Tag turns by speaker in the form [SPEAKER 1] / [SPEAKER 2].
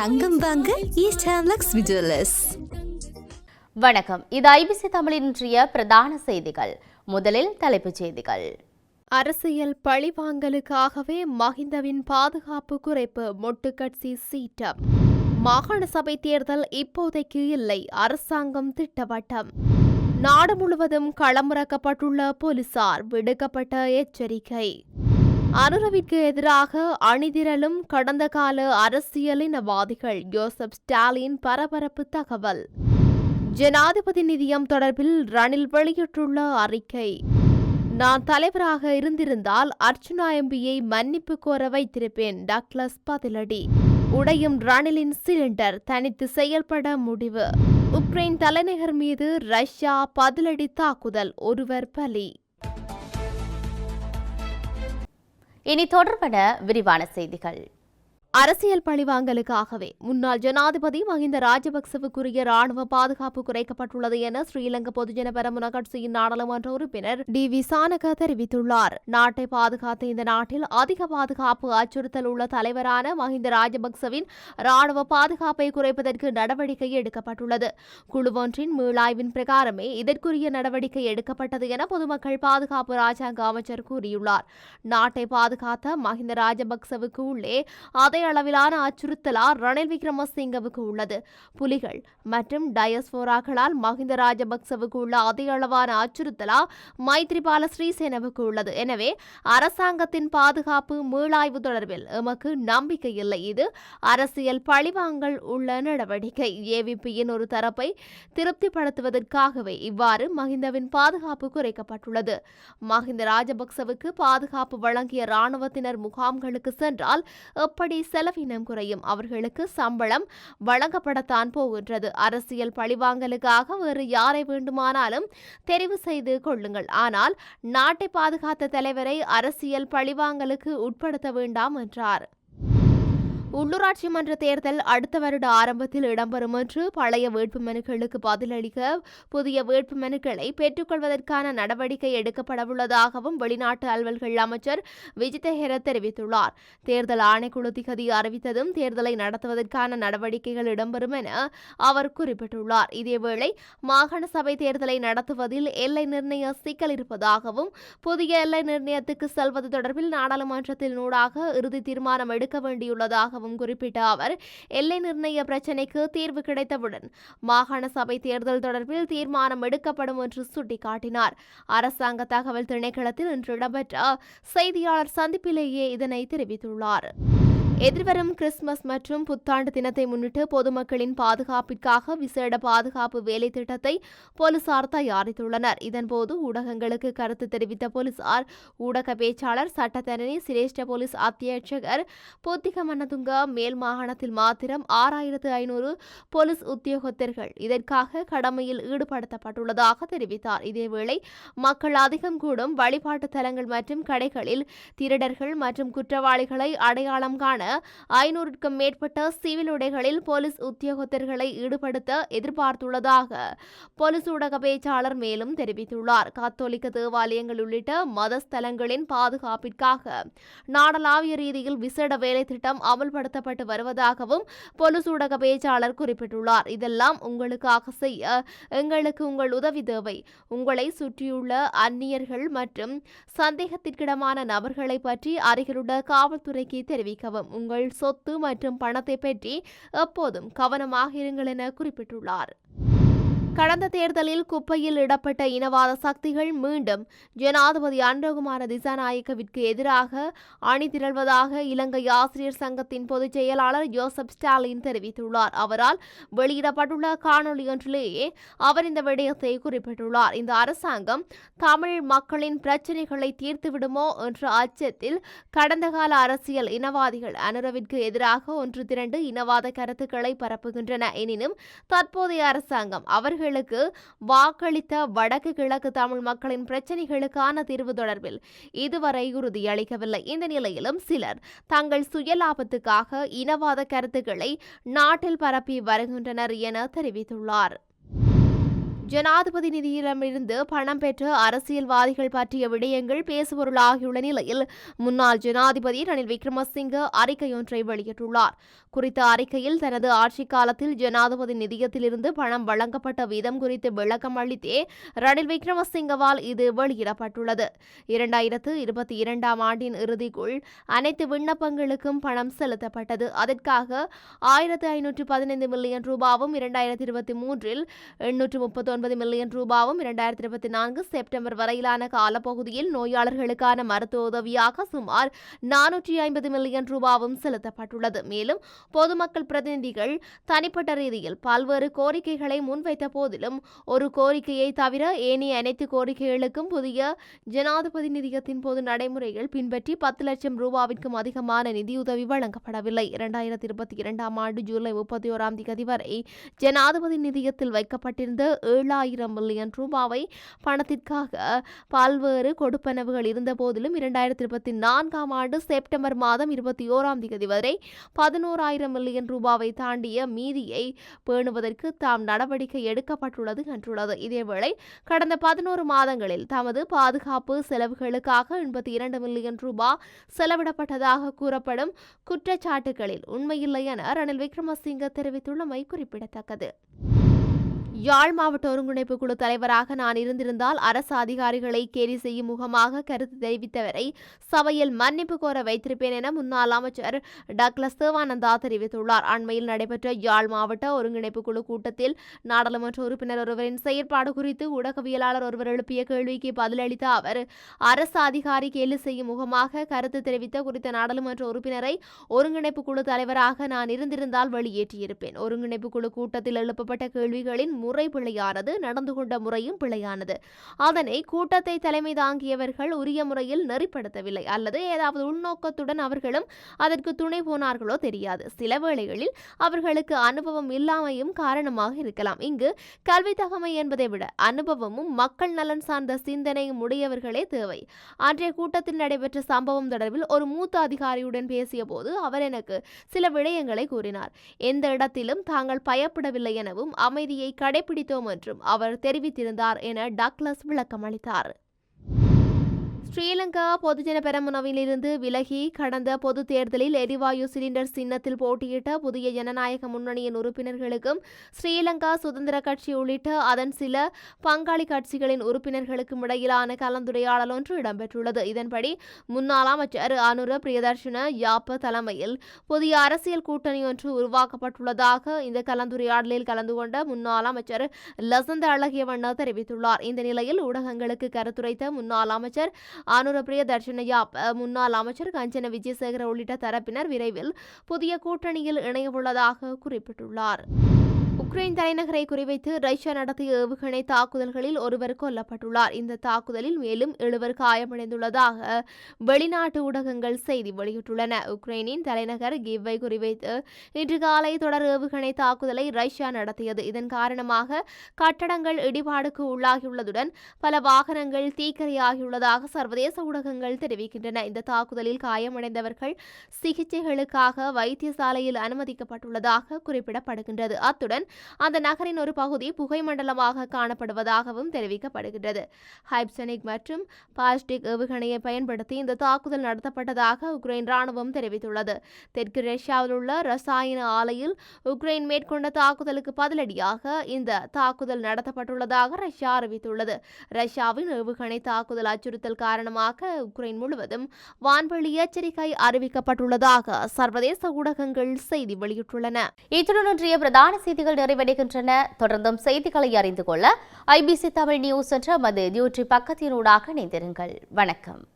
[SPEAKER 1] தங்கம் வாங்க ஈஸ்ட் ஹேம்லக்ஸ் விஜுவலர்ஸ்
[SPEAKER 2] வணக்கம். இது ஐபிசி தமிழின் இன்றைய பிரதான செய்திகள். முதலில் தலைப்புச் செய்திகள்.
[SPEAKER 3] அரசியல் பழிவாங்கலுக்காகவே மஹிந்தவின் பாதுகாப்பு குறைப்பு மொட்டுக்கட்சி சீட்டம் மாகாண சபை தேர்தல் இப்போதைக்கு இல்லை அரசாங்கம் திட்டவட்டம். நாடு முழுவதும் களமிறக்கப்பட்டுள்ள போலீசார் விடுக்கப்பட்ட எச்சரிக்கை. அனுரவிற்கு எதிராக அணிதிரளும் கடந்த கால அரசியலினவாதிகள் ஜோசப் ஸ்டாலின் பரபரப்பு தகவல். ஜனாதிபதி நிதியம் தொடர்பில் ரணில் வெளியிட்டுள்ள அறிக்கை. நான் தலைவராக இருந்திருந்தால் அர்ச்சுனா எம்பியை மன்னிப்பு கோர வைத்திருப்பேன் டக்ளஸ் பதிலடி. உடையும் ரணிலின் சிலிண்டர் தனித்து செயல்பட முடிவு. உக்ரைன் தலைநகர் மீது ரஷ்யா பதிலடி தாக்குதல் ஒருவர் பலி.
[SPEAKER 2] இனி தொடர்பன விரிவான செய்திகள்.
[SPEAKER 3] அரசியல் பழிவாங்கலுக்காகவே முன்னாள் ஜனாதிபதி மஹிந்த ராஜபக்சவுக்குரிய ராணுவ பாதுகாப்பு குறைக்கப்பட்டுள்ளது என ஸ்ரீலங்கா பொதுஜன பெரமுன கட்சியின் நாடாளுமன்ற உறுப்பினர் டி வி சானக தெரிவித்துள்ளார். நாட்டை பாதுகாத்த இந்த நாட்டில் அதிக பாதுகாப்பு அச்சுறுத்தல் உள்ள தலைவரான மஹிந்த ராஜபக்சவின் ராணுவ பாதுகாப்பை குறைப்பதற்கு நடவடிக்கை எடுக்கப்பட்டுள்ளது. குழுவொன்றின் மீளாய்வின் பிரகாரமே இதற்குரிய நடவடிக்கை எடுக்கப்பட்டது என பொதுமக்கள் பாதுகாப்பு ராஜாங்க அமைச்சர் கூறியுள்ளார். நாட்டை பாதுகாத்த மஹிந்த ராஜபக்சவுக்கு உள்ளே அதே அளவிலான அச்சுறுத்தலா ரணில் விக்ரமசிங்கவுக்கு உள்ளது. புலிகள் மற்றும் டயஸ்போராக்களால் மஹிந்த ராஜபக்சவுக்கு உள்ள அதே அளவான அச்சுறுத்தலா மைத்ரிபால ஸ்ரீசேனவுக்கு உள்ளது. எனவே அரசாங்கத்தின் பாதுகாப்பு மீளாய்வு தொடர்பில் எமக்கு நம்பிக்கை இல்லை. இது அரசியல் பழிவாங்கல் உள்ள நடவடிக்கை. ஏவிபியின் ஒரு தரப்பை திருப்திப்படுத்துவதற்காகவே இவ்வாறு மஹிந்தவின் பாதுகாப்பு குறைக்கப்பட்டுள்ளது. மஹிந்த ராஜபக்சவுக்கு பாதுகாப்பு வழங்கிய ராணுவத்தினர் முகாம்களுக்கு சென்றால் எப்படி செலவினம் குறையும். அவர்களுக்கு சம்பளம் வழங்கப்படத்தான் போகின்றது. அரசியல் பழிவாங்கலுக்காக வேறு யாரை வேண்டுமானாலும் தெரிவு செய்து கொள்ளுங்கள். ஆனால் நாட்டை பாதுகாத்த தலைவரை அரசியல் பழிவாங்கலுக்கு உட்படுத்த வேண்டாம் என்றார். உள்ளூராட்சி மன்ற தேர்தல் அடுத்த வருட ஆரம்பத்தில் இடம்பெறும் என்று பழைய வேட்புமனுக்களுக்கு பதிலளிக்க புதிய வேட்புமனுக்களை பெற்றுக்கொள்வதற்கான நடவடிக்கை எடுக்கப்படவுள்ளதாகவும் வெளிநாட்டு அலுவல்கள் அமைச்சர் விஜித ஹெர தெரிவித்துள்ளார். தேர்தல் ஆணைக்குழு திகதி அறிவித்ததும் தேர்தலை நடத்துவதற்கான நடவடிக்கைகள் இடம்பெறும் என அவர் குறிப்பிட்டுள்ளார். இதேவேளை மாகாண சபை தேர்தலை நடத்துவதில் எல்லை நிர்ணய சிக்கல் இருப்பதாகவும் புதிய எல்லை நிர்ணயத்துக்கு செல்வது தொடர்பில் நாடாளுமன்றத்தில் நூடாக இறுதி தீர்மானம் எடுக்க வேண்டியுள்ளதாகவும் உள்ளதாகவும் குறிப்பிட்ட அவர் எல்லை நிர்ணய பிரச்சினைக்கு தீர்வு கிடைத்தவுடன் மாகாண சபை தேர்தல் தொடர்பில் தீர்மானம் எடுக்கப்படும் என்று சுட்டிக்காட்டினார். அரசாங்க தகவல் திணைக்களத்தில் இன்று இடம்பெற்ற செய்தியாளர் சந்திப்பிலேயே இதனை தெரிவித்துள்ளார். எதிர்வரும் கிறிஸ்துமஸ் மற்றும் புத்தாண்டு தினத்தை முன்னிட்டு பொதுமக்களின் பாதுகாப்பிற்காக விசேட பாதுகாப்பு வேலை திட்டத்தை போலீசார் தயாரித்துள்ளனர். இதன்போது ஊடகங்களுக்கு கருத்து தெரிவித்த போலீசார் ஊடக பேச்சாளர் சட்டத்தரணி சிரேஷ்ட போலீஸ் அத்தியட்சகர் போத்திக மன்னதுங்க மேல் மாகாணத்தில் மாத்திரம் ஆறாயிரத்து ஐநூறு போலீஸ் உத்தியோகத்தர்கள் இதற்காக கடமையில் ஈடுபடுத்தப்பட்டுள்ளதாக தெரிவித்தார். இதேவேளை மக்கள் அதிகம் கூடும் வழிபாட்டு தலங்கள் மற்றும் கடைகளில் திருடர்கள் மற்றும் குற்றவாளிகளை அடையாளம் காண ஐநூறுக்கும் மேற்பட்ட சிவில் உடைகளில் போலீஸ் உத்தியோகத்தர்களை ஈடுபடுத்த எதிர்பார்த்துள்ளதாக போலீஸ் ஊடக பேச்சாளர் மேலும் தெரிவித்துள்ளார். கத்தோலிக்க தேவாலயங்கள் உள்ளிட்ட மதஸ்தலங்களின் பாதுகாப்பிற்காக நாடளாவிய ரீதியில் விசேட வேலை திட்டம் அமல்படுத்தப்பட்டு வருவதாகவும் போலீஸ் ஊடக பேச்சாளர் குறிப்பிட்டுள்ளார். இதெல்லாம் உங்களுக்காக செய்ய எங்களுக்கு உங்கள் உதவி தேவை. உங்களை சுற்றியுள்ள அந்நியர்கள் மற்றும் சந்தேகத்திற்கிடமான நபர்களை பற்றி அருகிலுள்ள காவல்துறைக்கு தெரிவிக்கவும். உங்கள் சொத்து மற்றும் பணத்தை பற்றி எப்போதும் கவனமாக இருங்கள் என குறிப்பிட்டுள்ளார். கடந்த தேர்தலில் குப்பையில் இடப்பட்ட இனவாத சக்திகள் மீண்டும் ஜனாதிபதி அன்றகுமார திசாநாயக்கவிற்கு எதிராக அணிதிரள்வதாக இலங்கை ஆசிரியர் சங்கத்தின் பொதுச் செயலாளர் ஜோசப் ஸ்டாலின் தெரிவித்துள்ளார். அவரால் வெளியிடப்பட்டுள்ள காணொலி ஒன்றிலேயே அவர் இந்த விடயத்தை குறிப்பிட்டுள்ளார். இந்த அரசாங்கம் தமிழ் மக்களின் பிரச்சினைகளை தீர்த்துவிடுமோ என்ற அச்சத்தில் கடந்த கால அரசியல் இனவாதிகள் அனுரவிற்கு எதிராக ஒன்று திரண்டு இனவாத கருத்துக்களை பரப்புகின்றன. எனினும் தற்போதைய அரசாங்கம் அவர்கள் அவர்களுக்கு வாக்களித்த வடக்கு கிழக்கு தமிழ் மக்களின் பிரச்சினைகளுக்கான தீர்வு தொடர்பில் இதுவரை உறுதியளிக்கவில்லை. இந்த நிலையிலும் சிலர் தங்கள் சுயலாபத்துக்காக இனவாத கருத்துக்களை நாட்டில் பரப்பி வருகின்றனர் என தெரிவித்துள்ளார். ஜனாதிபதி நிதியிடமிருந்து பணம் பெற்ற அரசியல்வாதிகள் பற்றிய விடயங்கள் பேசுபொருளாகியுள்ள நிலையில் முன்னாள் ஜனாதிபதி ரணில் விக்ரமசிங்க அறிக்கையொன்றை வெளியிட்டுள்ளார். குறித்த அறிக்கையில் தனது ஆட்சி காலத்தில் ஜனாதிபதி நிதியத்திலிருந்து பணம் வழங்கப்பட்ட விதம் குறித்து விளக்கம் அளித்தே ரணில் விக்ரமசிங்கவால் இது வெளியிடப்பட்டுள்ளது. இரண்டாயிரத்து இருபத்தி இரண்டாம் ஆண்டின் இறுதிக்குள் அனைத்து விண்ணப்பங்களுக்கும் பணம் செலுத்தப்பட்டது. அதற்காக ஆயிரத்து ஐநூற்று பதினைந்து மில்லியன் ரூபாவும் இரண்டாயிரத்தி இருபத்தி மூன்றில் எண்ணூற்று ஒன்பது மில்லியன் ரூபாவும் இரண்டாயிரத்தி இருபத்தி நான்கு செப்டம்பர் வரையிலான காலப்பகுதியில் நோயாளர்களுக்கான மருத்துவ உதவியாக சுமார் நானூற்றி ஐம்பது மில்லியன் ரூபாவும் செலுத்தப்பட்டுள்ளது. மேலும் பொதுமக்கள் பிரதிநிதிகள் தனிப்பட்ட ரீதியில் பல்வேறு கோரிக்கைகளை முன்வைத்த போதிலும் ஒரு கோரிக்கையை தவிர ஏனைய அனைத்து கோரிக்கைகளுக்கும் புதிய ஜனாதிபதி நிதியத்தின் போது நடைமுறைகள் பின்பற்றி பத்து லட்சம் ரூபாவிற்கும் அதிகமான நிதியுதவி வழங்கப்படவில்லை. இரண்டாயிரத்தி இருபத்தி இரண்டாம் ஆண்டு ஜூலை முப்பத்தி ஓராம் தேதி வரை ஜனாதிபதி நிதியத்தில் வைக்கப்பட்டிருந்த ஏழு ஏழாயிரம் மில்லியன் ரூபாவை பணத்திற்காக பல்வேறு கொடுப்பனவுகள் இருந்த போதிலும் இரண்டாயிரத்தி இருபத்தி நான்காம் ஆண்டு செப்டம்பர் மாதம் இருபத்தி ஓராம் தேதி வரை பதினோராயிரம் மில்லியன் ரூபாவை தாண்டிய மீதியை பேணுவதற்கு தாம் நடவடிக்கை எடுக்கப்பட்டுள்ளது என்றுள்ளது. இதேவேளை கடந்த பதினோரு மாதங்களில் தமது பாதுகாப்பு செலவுகளுக்காக எண்பத்தி இரண்டு மில்லியன் ரூபாய் செலவிடப்பட்டதாக கூறப்படும் குற்றச்சாட்டுகளில் உண்மையில்லை என ரணில் விக்ரமசிங்க தெரிவித்துள்ளமை குறிப்பிடத்தக்கது. யாழ் மாவட்ட ஒருங்கிணைப்பு குழு தலைவராக நான் இருந்திருந்தால் அரசு அதிகாரிகளை கேலி செய்யும் முகமாக கருத்து தெரிவித்தவரை சபையில் மன்னிப்பு கோர வைத்திருப்பேன் என முன்னாள் அமைச்சர் டக்ளஸ் தேவானந்தா தெரிவித்துள்ளார். அண்மையில் நடைபெற்ற யாழ் மாவட்ட ஒருங்கிணைப்பு குழு கூட்டத்தில் நாடாளுமன்ற உறுப்பினர் ஒருவரின் செயற்பாடு குறித்து ஊடகவியலாளர் ஒருவர் எழுப்பிய கேள்விக்கு பதிலளித்த அவர் அரசு அதிகாரி கேலி செய்யும் முகமாக கருத்து தெரிவித்த குறித்த நாடாளுமன்ற உறுப்பினரை ஒருங்கிணைப்பு குழு தலைவராக நான் இருந்திருந்தால் வெளியேற்றியிருப்பேன். ஒருங்கிணைப்பு குழு கூட்டத்தில் எழுப்பப்பட்ட கேள்விகளின் முறை பிழையானது நடந்து கொண்ட முறையும் பிழையானது. அதனை கூட்டத்தை தலைமை தாங்கியவர்கள் உரிய முறையில் நெறிப்படுத்தவில்லை. அல்லது ஏதாவது உள்நோக்கத்துடன் அவர்களும் அதற்கு துணை போனார்களோ தெரியாது. சில வேளைகளில் அவர்களுக்கு அனுபவம் இல்லாமையும் காரணமாக இருக்கலாம். இங்கு கல்வி தகமை என்பதை விட அனுபவமும் மக்கள் நலன் சார்ந்த சிந்தனையும் உடையவர்களே தேவை. அன்றைய கூட்டத்தில் நடைபெற்ற சம்பவம் தொடர்பில் ஒரு மூத்த அதிகாரியுடன் பேசிய போது அவர் எனக்கு சில விடயங்களை கூறினார். எந்த இடத்திலும் தாங்கள் பயப்படவில்லை எனவும் அமைதியை கடை கடைபிடித்தோம் என்றும் அவர் தெரிவித்திருந்தார் என டக்ளஸ் விளக்கம் அளித்தார் ஸ்ரீலங்கா பொதுஜன பெரமுனவிலிருந்து விலகி கடந்த பொது தேர்தலில் எரிவாயு சிலிண்டர் சின்னத்தில் போட்டியிட்ட புதிய ஜனநாயக முன்னணியின் உறுப்பினர்களுக்கும் ஸ்ரீலங்கா சுதந்திர கட்சி உள்ளிட்ட அதன் சில பங்காளி கட்சிகளின் உறுப்பினர்களுக்கும் இடையிலான கலந்துரையாடல் ஒன்று இடம்பெற்றுள்ளது. இதன்படி முன்னாள் அமைச்சர் அனுர பிரியதர்ஷன யாப்ப தலைமையில் புதிய அரசியல் கூட்டணி ஒன்று உருவாக்கப்பட்டுள்ளதாக இந்த கலந்துரையாடலில் கலந்து கொண்ட முன்னாள் அமைச்சர் லசந்த அழகியவண்ண தெரிவித்துள்ளார். இந்த நிலையில் ஊடகங்களுக்கு கருத்துரைத்த முன்னாள் அமைச்சர் அனுர தர்ஷனையா முன்னாள் அமைச்சர் கஞ்சன விஜயசேகர உள்ளிட்ட தரப்பினர் விரைவில் புதிய கூட்டணியில் இணையவுள்ளதாக குறிப்பிட்டுள்ளார். உக்ரைன் தலைநகரை குறிவைத்து ரஷ்யா நடத்திய ஏவுகணை தாக்குதல்களில் ஒருவர் கொல்லப்பட்டுள்ளார். இந்த தாக்குதலில் மேலும் எழுவர் காயமடைந்துள்ளதாக வெளிநாட்டு ஊடகங்கள் செய்தி வெளியிட்டுள்ளன. உக்ரைனின் தலைநகர் கிவ்வை குறிவைத்து இன்று காலை தொடர் ஏவுகணை தாக்குதலை ரஷ்யா நடத்தியது. இதன் காரணமாக கட்டடங்கள் இடிபாடுக்கு உள்ளாகியுள்ளதுடன் பல வாகனங்கள் தீக்கரையாகியுள்ளதாக சர்வதேச ஊடகங்கள் தெரிவிக்கின்றன. இந்த தாக்குதலில் காயமடைந்தவர்கள் சிகிச்சைகளுக்காக வைத்தியசாலையில் அனுமதிக்கப்பட்டுள்ளதாக குறிப்பிடப்படுகின்றது. அத்துடன் அந்த நகரின் ஒரு பகுதி புகைமண்டலமாக காணப்படுவதாகவும் தெரிவிக்கப்படுகின்றது. ஹைப்சனிக் மற்றும் பாஸ்டிக் ஏவுகணையை பயன்படுத்தி இந்த தாக்குதல் நடத்தப்பட்டதாக உக்ரைன் ராணுவம் தெரிவித்துள்ளது. தெற்கு ரஷ்யாவில் உள்ள ரசாயன ஆலையில் உக்ரைன் மேற்கொண்ட தாக்குதலுக்கு பதிலடியாக இந்த தாக்குதல் நடத்தப்பட்டுள்ளதாக ரஷ்யா அறிவித்துள்ளது. ரஷ்யாவின் ஏவுகணை தாக்குதல் அச்சுறுத்தல் காரணமாக உக்ரைன் முழுவதும் வான்வெளி எச்சரிக்கை அறிவிக்கப்பட்டுள்ளதாக சர்வதேச ஊடகங்கள் செய்தி வெளியிட்டுள்ளன.
[SPEAKER 2] இத்துடன் பிரதான செய்திகள் நிறைவடைகின்றன. தொடர்ந்தும் செய்திகளை அறிந்து கொள்ள ஐபிசி தமிழ் நியூஸ் என்ற மது யூடியூப் பக்கத்தினூடாக இணைந்திருங்கள். வணக்கம்.